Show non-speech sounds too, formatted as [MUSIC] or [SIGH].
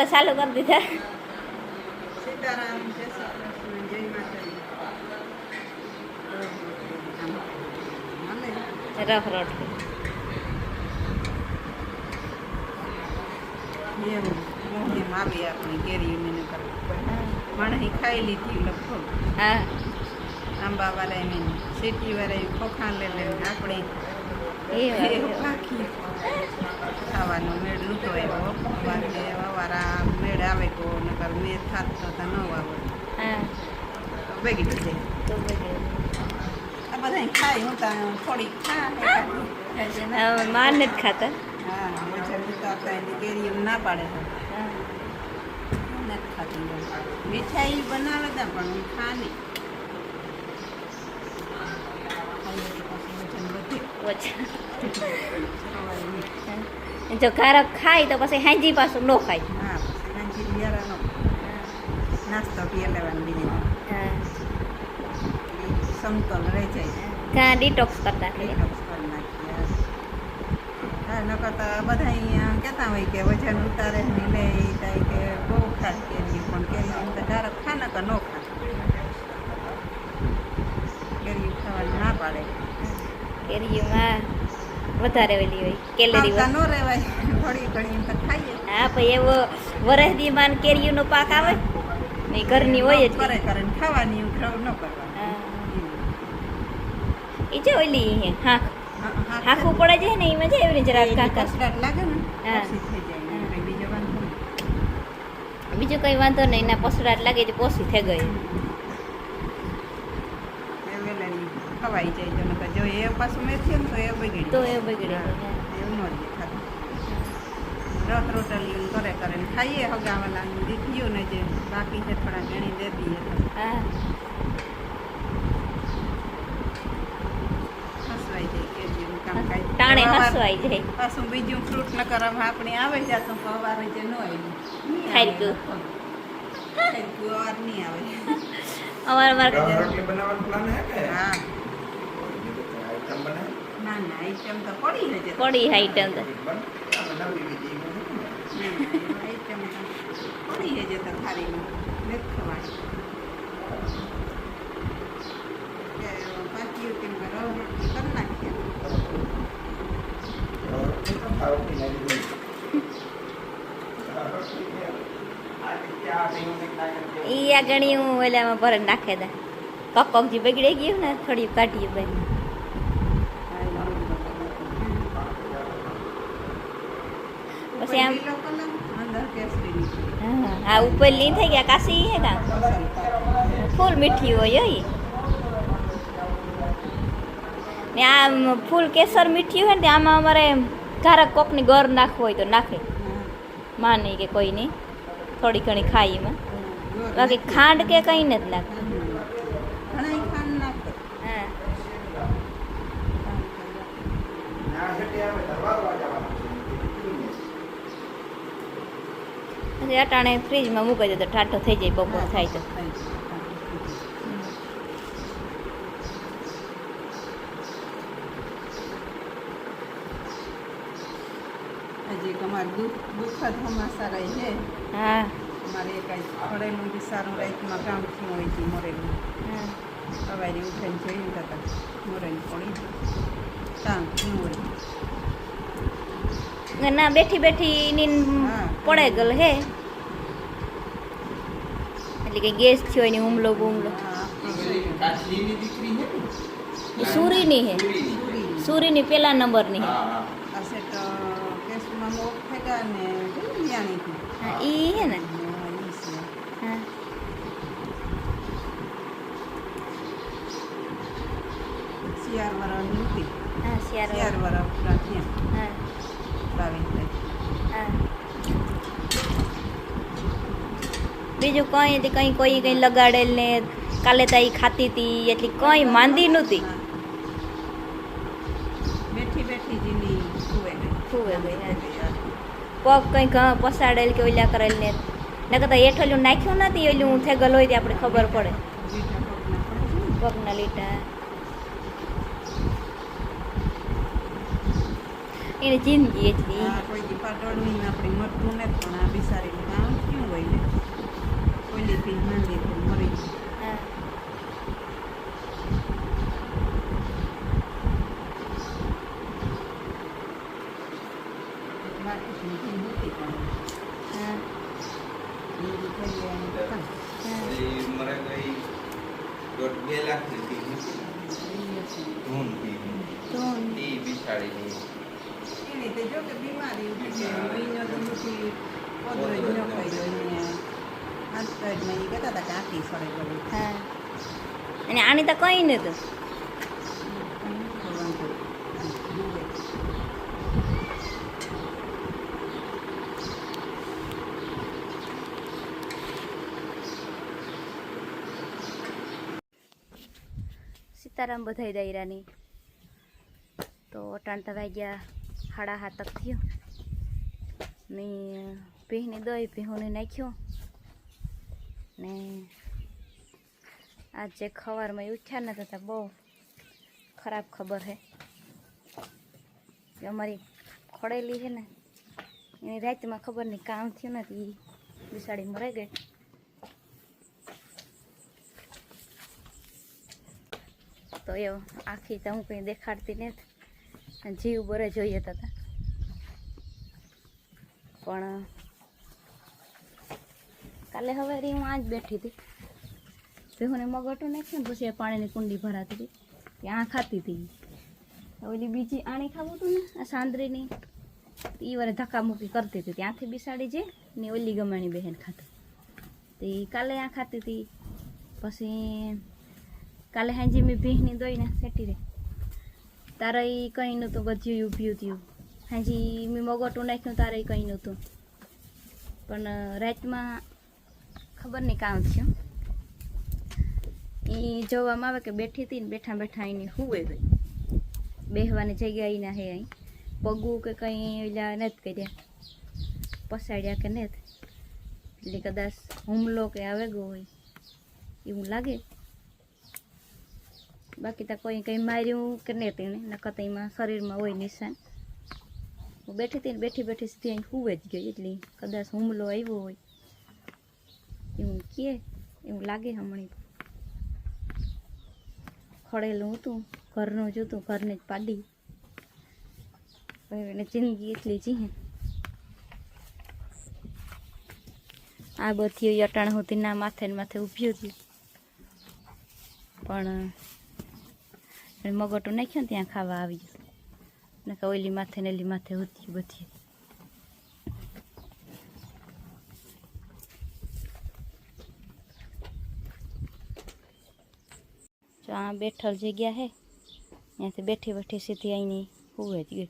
ચાલો ચાલુ કરી દીધા. રફ રોટલી એવું આપણી કેરી એને માણસી ખાઈ લીધી લગભગ. હા. આંબા વાળા એને સીટી વાળા ખોખા લઈ લે આપણે એ એવું ખાવાનો મેળ નહોતો આવ્યો. વારા મેળ આવે કો નકર મેં થાત તો તો ન આવે તો બગડી જાય તો આ બધા ખાય હું ત્યાં થોડી ખા માર નથી ખાતા. હા વજન ઉતારતા એની કેરી ના પાડે હા. નથી ખાતી. મીઠાઈ બનાવે તા પણ હું ખા નહીં [LAUGHS] જો કારક ખાય તો પછી હાંજી પાછું ન ખાય. નાસ્તો પીએ લેવાનો બીજી. સમતોલ રહી જાય કાં ડિટોક્સ કરતા detox કરી નાખીએ. નકર તો બધા અહીંયા કહેતા હોય કે વજન ઉતારે ને લે થાય કે બહુ ખાસ કેરી પણ કેરી તો ડાયરેક્ટ ખા નકર ન ખા. કેરી ખાવાનું ના પાડે. કેરીમાં વધારે વેલી હોય કેલેરી ન રહેવાય થોડી ઘણી તો ખાઈએ. હા પછી એવો વરસદી માન કેરીઓનો પાક આવે ને ઘરની હોય જ. કરે કરે ખાવાની એવું ન કરવા. ઈ જે ઓલી હે હા, હા, હાખું પડે છે ને એમાં છે એવી જરા કાકા? લાગે ને હા. બીજો કઈ વાંધો નહીં ના પસરાટ લાગે તો પોસી થઈ ગઈ એ વેલાની ખવાઈ જાય છે. નકર જો એ પાછું મેથી ને તો એ બગડી. તો એ બગડી. એવું ન જ ખાતું રસ રોટલી કરે કરે ને ખાઈએ હગાવાલા દીકરીઓ ને જે બાકી છે થોડા ઘણી દે દઈએ. હા. હસવાઈ જાય પાછું બીજું ફ્રૂટ ન કરવા આપણે આવે જાતું સવારે જે ન આવ્યું આવે ખાઈતું. લગભગ. અવાર નહીં આવે. અમારે મારે રોટલી બનાવવાનો પ્લાન હે કે? હા. આઈટમ બને? ના ના આઈટમ તો પડી હજે પડી આઈટમ તો. નવી બીજી આઈટમ પડી હજે તો ખાલી નથી ખવાય. કે પાટીઓ કેમ કે કરી નાખીએ. રોટલી તો ખાવતી નથી ઈ આ ગણી ઓલામાં ભરે નાખે દે. કક જે બગડી ગયું ને થોડી કાઢીએ બેન પછી આમ હા આ ઉપર લીન થઈ ગયા કાશી હે કા ફૂલ મીઠી હોય ઈ. ને આમ ફૂલ કેસર મીઠી હોય ને આમાં અમારે ઘારક કોકની ગર નાખવું હોય તો નાખે. માની કે કોઈ નહીં. થોડી ઘણી ખાઈ એમાં. બાકી ખાંડ કે કંઈ નથી નાખતું ઘણા ખાંડ નાખે હા પછી અટાણે ફ્રીજમાં મૂકી દે તો ઠાઠો થઈ જાય બપોર થાય તો. હજી અમારે દુઃખ દુઃખદ હમાસા રહી છે. હા. મારે આજ પડેલું બી સારું રાઈતમાં કામ થયું હોય છે મોરેલું. હા સવારે ઉઠાઈને જોઈને હતા મોરેલું પડી કામ થયું હોય. ના બેઠી બેઠી હા. પડે ગયેલ હે. એટલે કે ગેસ થયો એની હુમલો બુમલો હા કાચલીની દીકરી છે ને? એ સુરીની હે સુરીની. સુરીની પેલા નંબરની હે હા, હા. આ સેટ કેસમાં મોક થયા ને જાણીતી હા ઈ હે ને ઈ છે હા શિયાર વરાળની હતી હા શિયાર શિયાળો વરાળ પૂરા થયા હા બાવીસ થઈ હા બીજું કંઈ હતી કંઈ કોઈ કંઈ લગાડેલ ને કાલે તાઈ ખાતી હતી એટલી કંઈ માંદી નહોતી. પગ કંઈ પસાડેલ કે ઓલા કરેલ ને નકર તો હેઠળું નાખ્યું નથી ઓલું થેગલ હોય તે આપણે ખબર પડે. પગના લીટા. એની જિંદગી એટલી. કોઈ દી પાટોળની આપણી મરતું નથી પણ આ બિસારી કામ હોય ને? કાં. હા એ મરે બે લાખની ફી મૂકી. એ છે. ધૂન ફી તો ઈ બિચારીની જો કે બીમારી ઉઠી ગઈ બીજો તો પછી પોદરો જ ન કર્યો એને સડે હા અને આની તો કંઈ નહોતું સીતારામ બધાય દાયરાની તો અટાણતા વાગ્યા હાડા હાથક થયો ને ભીહની દોઈ ભીહોને નાખ્યો ને આજે ખવારમાં ઉઠ્યા નથી તો બહુ. ખરાબ ખબર હે. અમારી ખોડેલી છે ને, એની રાતમાં ખબર નહીં કામ થયું નથી બિસાડી મરાઈ ગઈ. તો એ આખી તો હું કંઈ દેખાડતી નથી. જીવ બરે જોઈએ હતા. પણ કાલે હવે હું આ જ બેઠી હતી. ભેહુને મગટું નાખ્યું ને પછી એ પાણીની કુંડી ભરાતી હતી. ત્યાં ખાતી હતી. ઓલી બીજી આણી ખાવું હતું ને, આ સાંદરીની. એ વારે ધક્કા મૂકી કરતી હતી. ત્યાંથી બિસાડી જે ને ઓલી ગમાણી બહેન ખાતી. તો કાલે આ ખાતી હતી. પછી કાલે હાંજી મેં ભીહની દોઈને સેટી રે. તારે એ કંઈ નહોતું ગજ્યું ઊભ્યું થયું. હાંજી મેં મગટું નાખ્યું તારે કંઈ નહોતું. પણ રાતમાં ખબર નહીં કામ થયું. એ જોવામાં આવે કે બેઠી હતી ને બેઠા બેઠા એની હુવે ગઈ. બેહવાની જગ્યા એના હે અહીં. પગું કે કંઈ ઓલા નથી કર્યા. પસાડ્યા કે નથી. એટલે કદાચ હુમલો કે આવે ગયો હોય, એવું લાગે. બાકી તો કોઈ કંઈ માર્યું કે નહીં તેને નકર તો એમાં શરીરમાં હોય નિશાન. હું બેઠી હતી બેઠી બેઠી સીધી અહીં હુવે જ ગઈ, એટલે કદાચ હુમલો આવ્યો હોય. એવું કહે, એવું લાગે હમણાં. ખડેલું હતું, ઘરનું જ હતું, ઘરને જ પાડી. એને જિંદગી એટલી જીહે આ બધી અટાણ સુધી ના માથે માથે ઊભ્યું હતું. પણ મગટું નાખ્યું ને ત્યાં ખાવા આવી ગયું. ને કે ઓલી માથે ને એલી માથે હોતી બધી જો આ બેઠલ જગ્યા હે. ત્યાંથી બેઠી બેઠી સીધી અહીંની હુવે જ ગઈ.